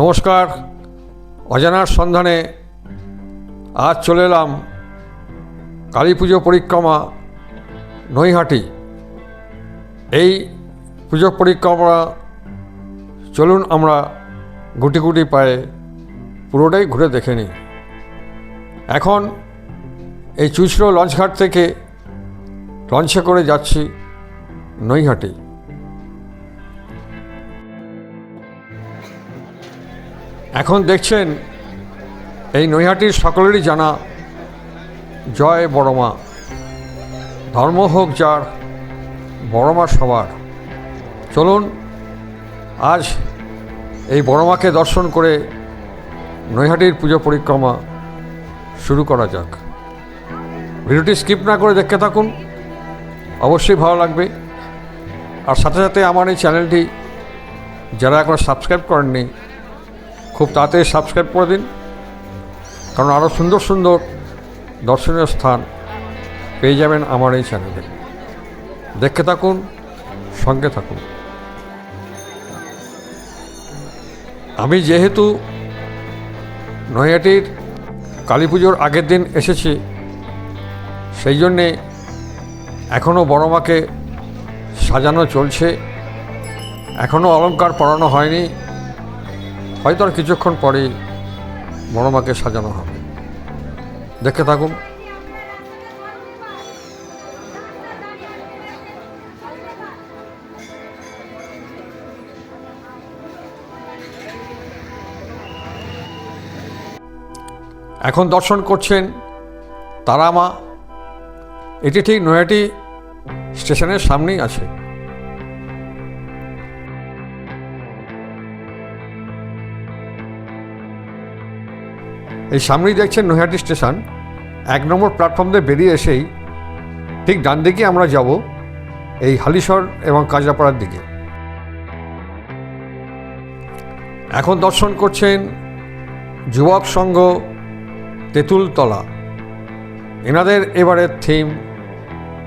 নমস্কার। অজানার সন্ধানে আজ চলে এলাম কালী পুজো পরিক্রমা নৈহাটি। এই পুজো পরিক্রমা চলুন আমরা গুটি গুটি পায়ে পুরোটাই ঘুরে দেখে নিই। এখন এই চুচড়ো লঞ্চঘাট থেকে লঞ্চে করে যাচ্ছি নৈহাটি। এখন দেখছেন, এই নৈহাটির সকলেরই জানা, জয় বড়মা। ধর্ম হোক যার, বড়মা সবার। চলুন, আজ এই বড়মাকে দর্শন করে নৈহাটির পুজো পরিক্রমা শুরু করা যাক। ভিডিওটি স্কিপ না করে দেখতে থাকুন, অবশ্যই ভালো লাগবে। আর সাথে সাথে আমার এই চ্যানেলটি, যারা এখনও সাবস্ক্রাইব করেননি খুব তাড়াতাড়ি সাবস্ক্রাইব করে দিন। কারণ আরও সুন্দর সুন্দর দর্শনীয় স্থান পেয়ে যাবেন আমার এই চ্যানেলে দেখতে থাকুন, সঙ্গে থাকুন। আমি যেহেতু নৈহাটির কালী পুজোর আগের দিন এসেছি, সেই জন্যে এখনও বড় মাকে সাজানো চলছে। এখনও অলংকার পরানো হয়নি। হয়তো আর কিছুক্ষণ পরেই মাকে সাজানো হবে। দেখতে থাকুন। এখন দর্শন করছেন তারামা। এটি ঠিক নয়াটি স্টেশনের সামনেই আছে। এই সামনেই দেখছেন নৈহাটি স্টেশন। এক নম্বর প্ল্যাটফর্ম দিয়ে বেরিয়ে এসেই ঠিক ডান দিকে আমরা যাব এই হালিশহর এবং কাজরাপাড়ার দিকে। এখন দর্শন করছেন যুবক সংঘ তেঁতুলতলা। এনাদের এবারের থিম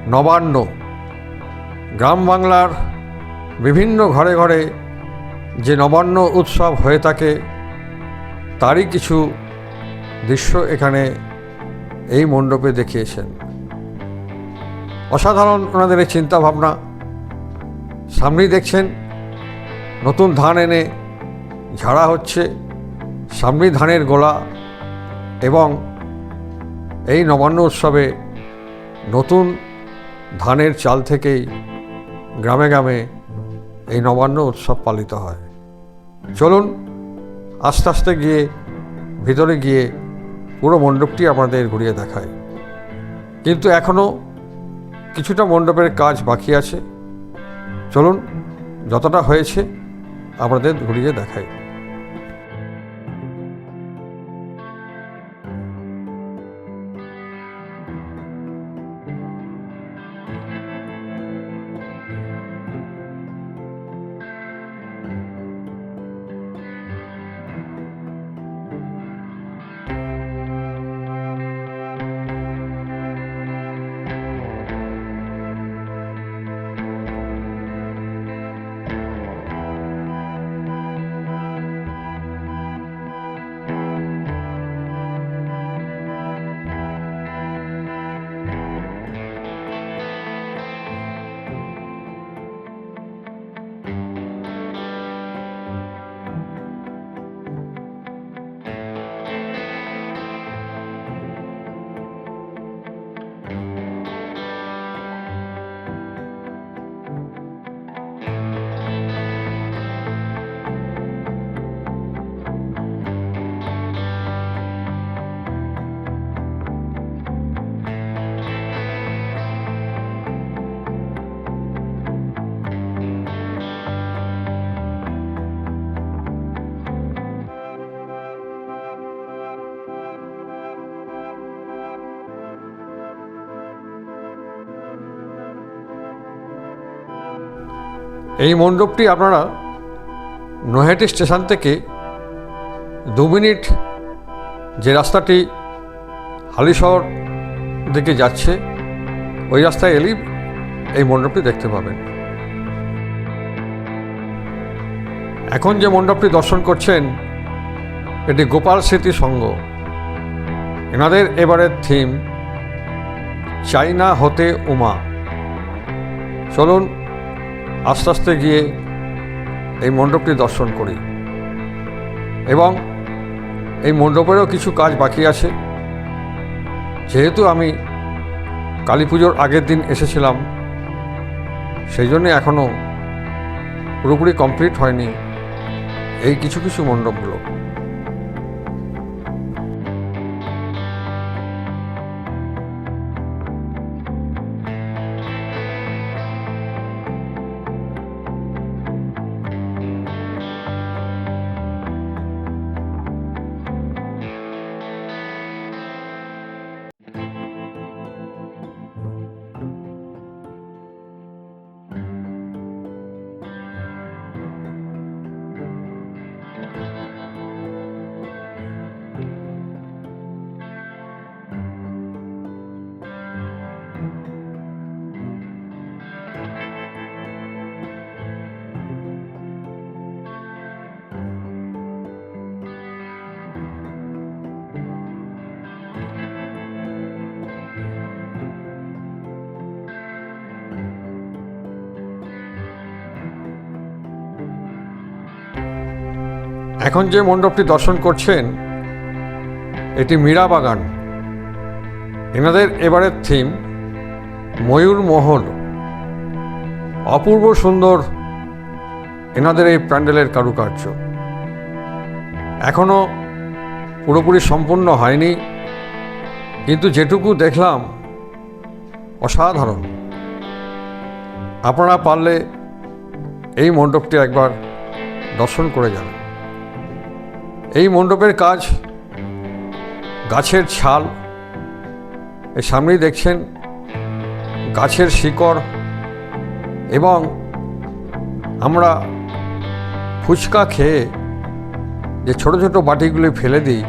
নবান্ন। গ্রাম বাংলার বিভিন্ন ঘরে ঘরে যে নবান্ন উৎসব হয়ে থাকে, তারই কিছু দৃশ্য এখানে এই মণ্ডপে দেখিয়েছেন। অসাধারণ ওনাদের এই চিন্তাভাবনা। সামনেই দেখছেন, নতুন ধান এনে ঝাড়া হচ্ছে, সামনেই ধানের গোলা এবং এই নবান্ন উৎসবে নতুন ধানের চাল থেকেই গ্রামে গ্রামে এই নবান্ন উৎসব পালিত হয়। চলুন, আস্তে আস্তে গিয়ে, ভিতরে গিয়ে পুরো মণ্ডপটি আমাদের ঘুরিয়ে দেখায়। কিন্তু এখনও কিছুটা মণ্ডপের কাজ বাকি আছে। চলুন, যতটা হয়েছে আপনাদের ঘুরিয়ে দেখাই। এই মণ্ডপটি আপনারা নৈহাটি স্টেশন থেকে দু মিনিট যে রাস্তাটি হালিশহর দিকে যাচ্ছে, ওই রাস্তায় এলেই এই মণ্ডপটি দেখতে পাবেন। এখন যে মণ্ডপটি দর্শন করছেন, এটি গোপাল স্মৃতি সংঘ। এনাদের এবারের থিম, চাইনা হতে উমা। চলুন আস্তে আস্তে গিয়ে এই মণ্ডপটি দর্শন করি। এবং এই মণ্ডপেরও কিছু কাজ বাকি আছে। যেহেতু আমি কালী পুজোর আগের দিন এসেছিলাম, সেই জন্য এখনও পুরোপুরি কমপ্লিট হয়নি এই কিছু কিছু মণ্ডপগুলো। এখন যে মণ্ডপটি দর্শন করছেন, এটি মীরা বাগান। এনাদের এবারের থিম, ময়ূর মহল। অপূর্ব সুন্দর এনাদের এই প্যান্ডেলের কারুকার্য। এখনও পুরোপুরি সম্পূর্ণ হয়নি, কিন্তু যেটুকু দেখলাম, অসাধারণ। আপনারা পারলে এই মণ্ডপটি একবার দর্শন করে যান এই মণ্ডপের কাজ গাছের ছাল। এর সামনেই দেখছেন গাছের শিকড় এবং আমরা ফুচকা খেয়ে যে ছোট ছোট বাটিগুলি ফেলে দিই,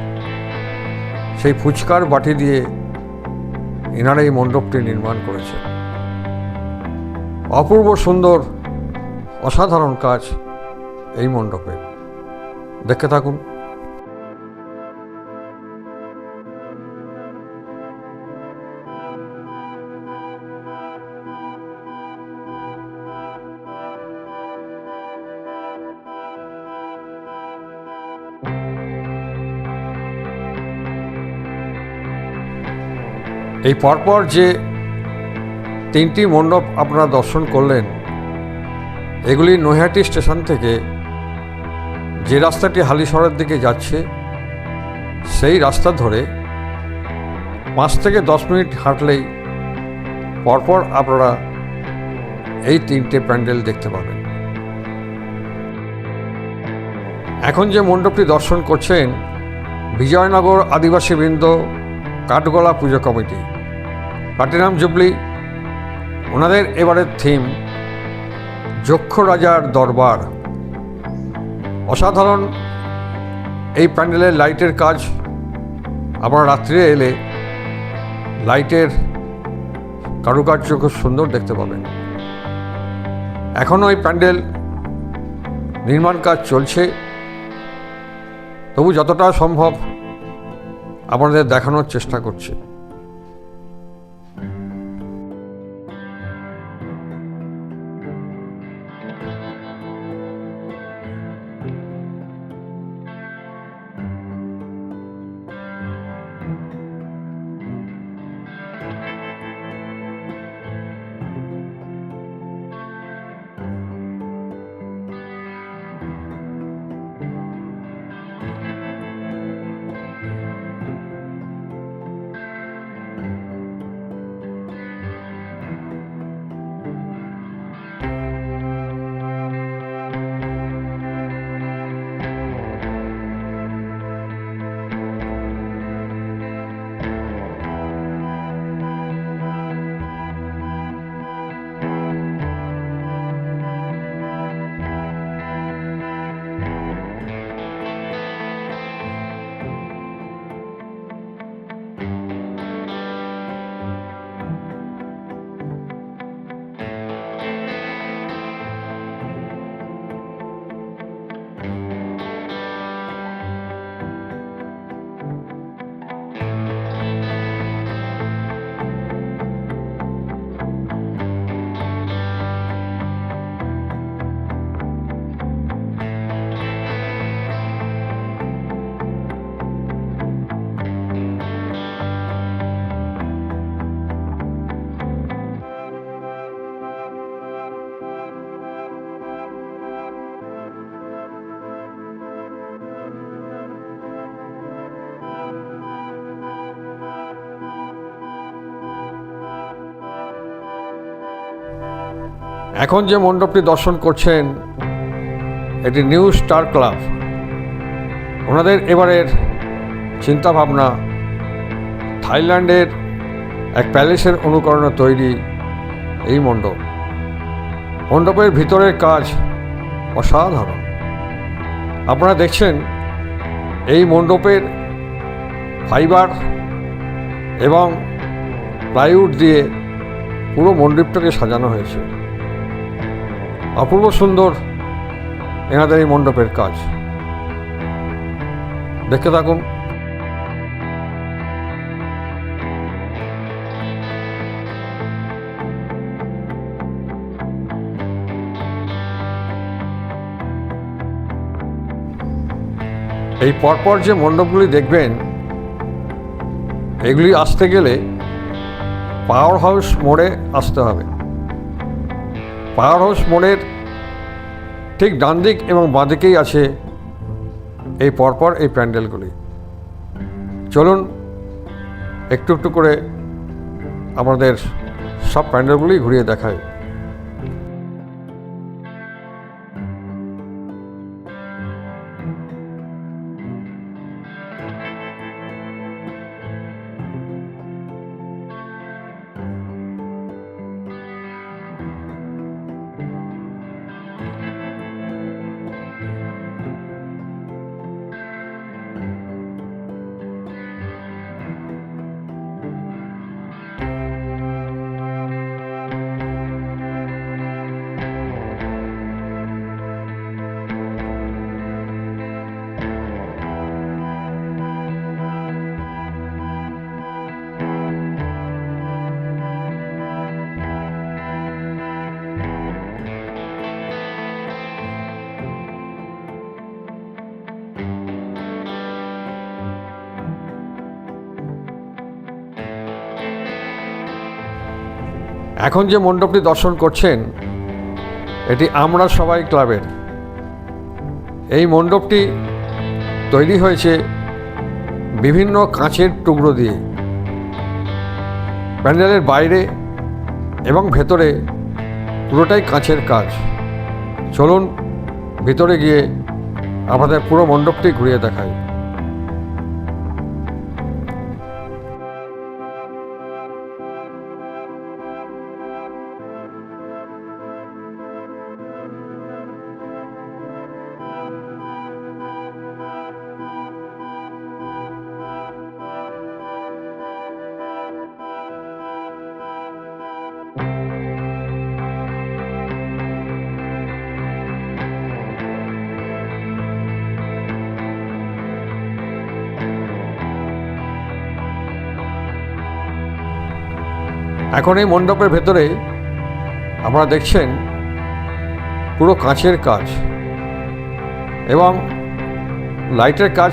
সেই ফুচকার বাটি দিয়ে এনারা এই মণ্ডপটি নির্মাণ করেছে। অপূর্ব সুন্দর, অসাধারণ কাজ এই মণ্ডপে। দেখতে থাকুন। এই পরপর যে তিনটি মণ্ডপ আপনারা দর্শন করলেন, এগুলি নৈহাটি স্টেশন থেকে যে রাস্তাটি হালিশহরের দিকে যাচ্ছে, সেই রাস্তা ধরে পাঁচ থেকে দশ মিনিট হাঁটলেই পরপর আপনারা এই তিনটে প্যান্ডেল দেখতে পাবেন। এখন যে মণ্ডপটি দর্শন করছেন বিজয়নগর আদিবাসীবৃন্দ কাঠগোলা পুজো কমিটি। Platinum jubilee. ওনাদের এবারের থিম, যক্ষ রাজার দরবার। অসাধারণ এই প্যান্ডেলের লাইটের কাজ। আপনারা রাত্রে এলে লাইটের কারুকার্য খুব সুন্দর দেখতে পাবেন। এখনও এই প্যান্ডেল নির্মাণ কাজ চলছে। তবু যতটা সম্ভব আপনাদের দেখানোর চেষ্টা করছে। এখন যে মণ্ডপটি দর্শন করছেন, এটি নিউ স্টার ক্লাব। ওনাদের এবারের চিন্তাভাবনা, থাইল্যান্ডের এক প্যালেসের অনুকরণে তৈরি এই মণ্ডপ। মণ্ডপের ভিতরের কাজ অসাধারণ। আপনারা দেখছেন, এই মণ্ডপের ফাইবার এবং প্লাইউড দিয়ে পুরো মণ্ডপটাকে সাজানো হয়েছে। অপূর্ব সুন্দর এনাদের এই মণ্ডপের কাজ। দেখতে থাকুন। এই পরপর যে মণ্ডপগুলি দেখবেন, এগুলি আসতে গেলে পাওয়ার হাউস মোড়ে আসতে হবে। পাওয়ার হাউস মোড়ের ঠিক ডান দিক এবং বাঁদিকেই আছে এই পরপর এই প্যান্ডেলগুলি। চলুন একটু একটু করে আমাদের সব প্যান্ডেলগুলি ঘুরিয়ে দেখায় এখন যে মণ্ডপটি দর্শন করছেন, এটি আমরা সবাই ক্লাবের। এই মণ্ডপটি তৈরি হয়েছে বিভিন্ন কাঁচের টুকরো দিয়ে। প্যান্ডেলের বাইরে এবং ভেতরে পুরোটাই কাঁচের কাজ। চলুন, ভিতরে গিয়ে আমাদের পুরো মণ্ডপটি ঘুরিয়ে দেখাই। এখন এই মণ্ডপের ভেতরে আপনারা দেখছেন পুরো কাঁচের কাজ। এবং লাইটের কাজ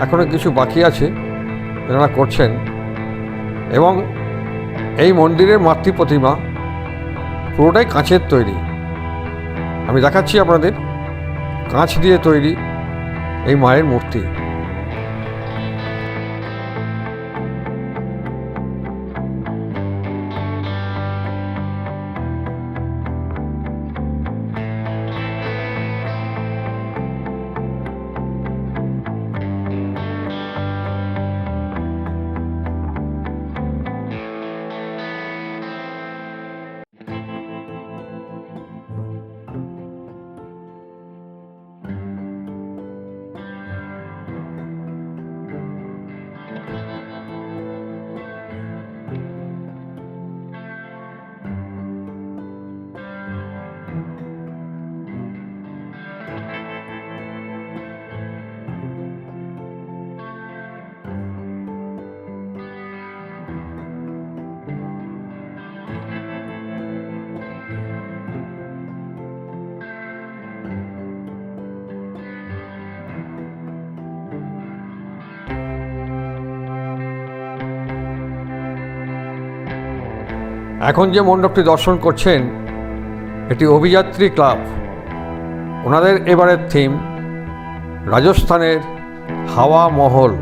এখনও কিছু বাকি আছে এনারা করছেন। এবং এই মন্দিরের মাতৃ প্রতিমা পুরোটাই কাঁচের তৈরি। আমি দেখাচ্ছি আপনাদের, কাঁচ দিয়ে তৈরি এই মায়ের মূর্তি। এখন যে মণ্ডপটি দর্শন করছেন, এটি অভিযাত্রী ক্লাব। ওনাদের এবারের থিম, রাজস্থানের হাওয়া মহল।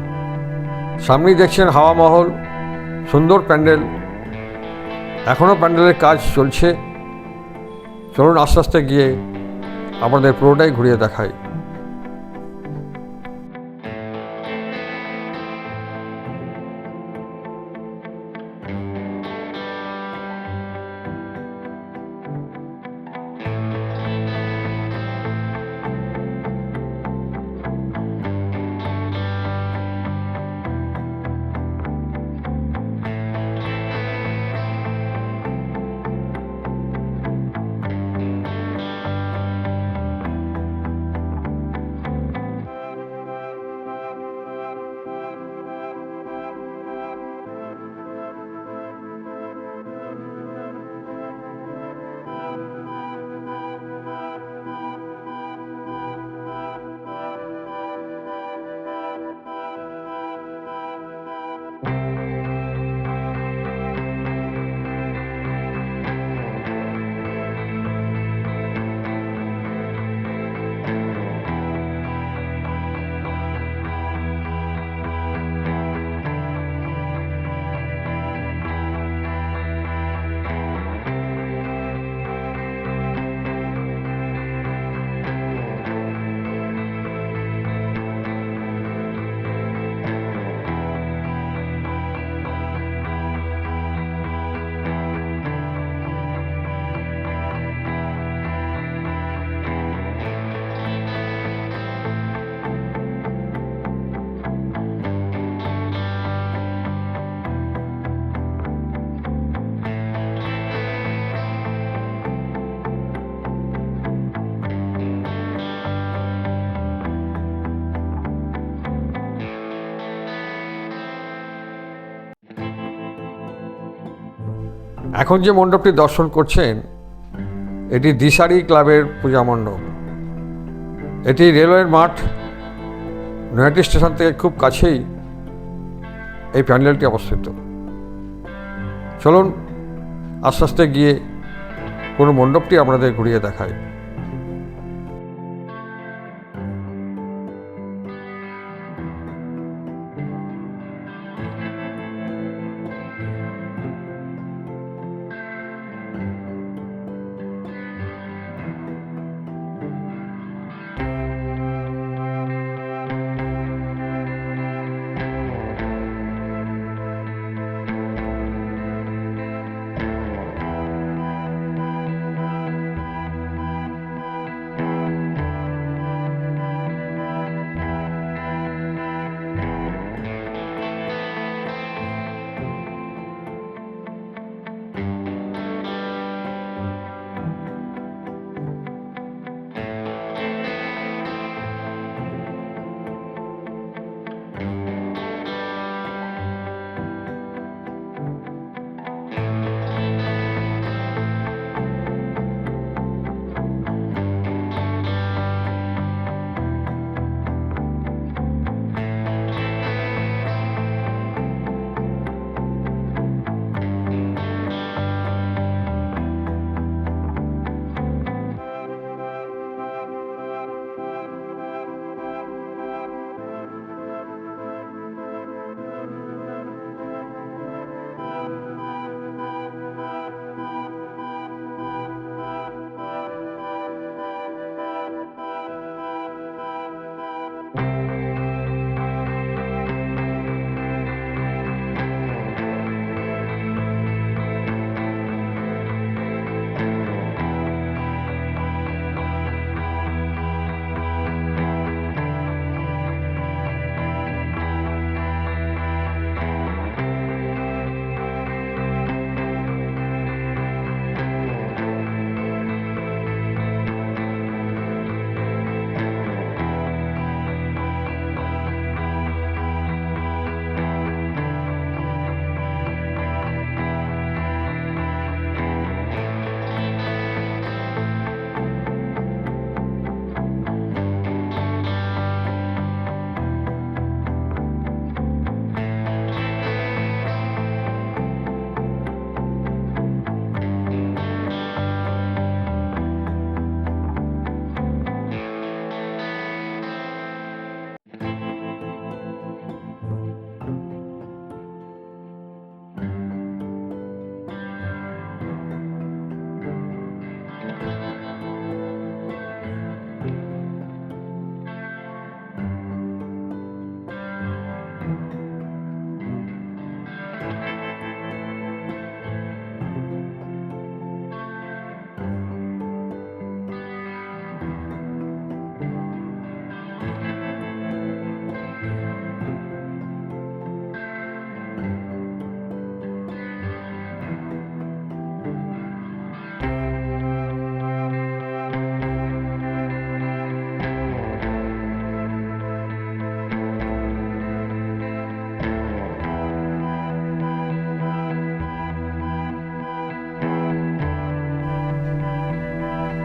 সামনেই দেখছেন হাওয়া মহল, সুন্দর প্যান্ডেল। এখনও প্যান্ডেলের কাজ চলছে। চলুন আস্তে আস্তে গিয়ে আপনাদের পুরোটাই ঘুরিয়ে দেখাই। এখন যে মণ্ডপটি দর্শন করছেন, এটি দিশারি ক্লাবের পূজা মণ্ডপ। এটি রেলওয়ের মাঠ, নয়াটি স্টেশন থেকে খুব কাছেই এই প্যান্ডেলটি অবস্থিত। চলুন, আস্তে আস্তে গিয়ে কোনো মণ্ডপটি আপনাদের ঘুরিয়ে দেখায়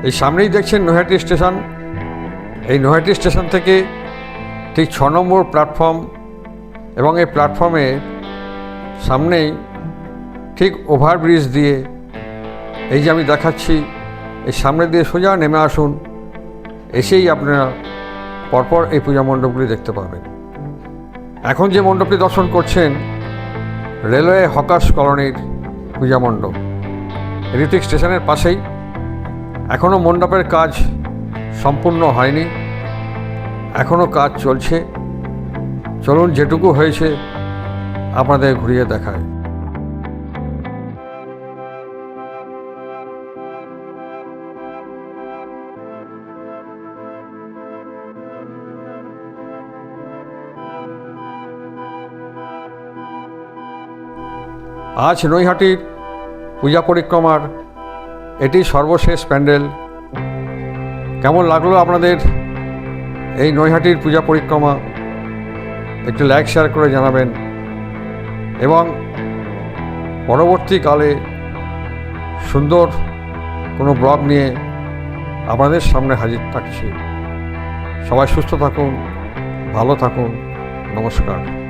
এই সামনেই দেখছেন নৈহাটি স্টেশন। এই নৈহাটি স্টেশন থেকে ঠিক ছ নম্বর প্ল্যাটফর্ম এবং এই প্ল্যাটফর্মে সামনেই ঠিক ওভারব্রিজ দিয়ে এই যে আমি দেখাচ্ছি, এই সামনে দিয়ে সোজা নেমে আসুন, এসেই আপনারা পরপর এই পূজা মণ্ডপগুলি দেখতে পাবেন। এখন যে মণ্ডপটি দর্শন করছেন, রেলওয়ে হকার্স কলোনির পূজা মণ্ডপ। এটি স্টেশনের পাশেই। এখনও মণ্ডপের কাজ সম্পূর্ণ হয়নি। এখনও কাজ চলছে। চলুন যেটুকু হয়েছে আপনাদের ঘুরিয়ে দেখায় আজ নৈহাটির পূজা পরিক্রমার এটি সর্বশেষ প্যান্ডেল। কেমন লাগল আপনাদের এই নৈহাটির পূজা পরিক্রমা? একটু লাইক শেয়ার করে জানাবেন। এবং পরবর্তীকালে সুন্দর কোনো ব্লগ নিয়ে আপনাদের সামনে হাজির থাকছি। সবাই সুস্থ থাকুন, ভালো থাকুন। নমস্কার।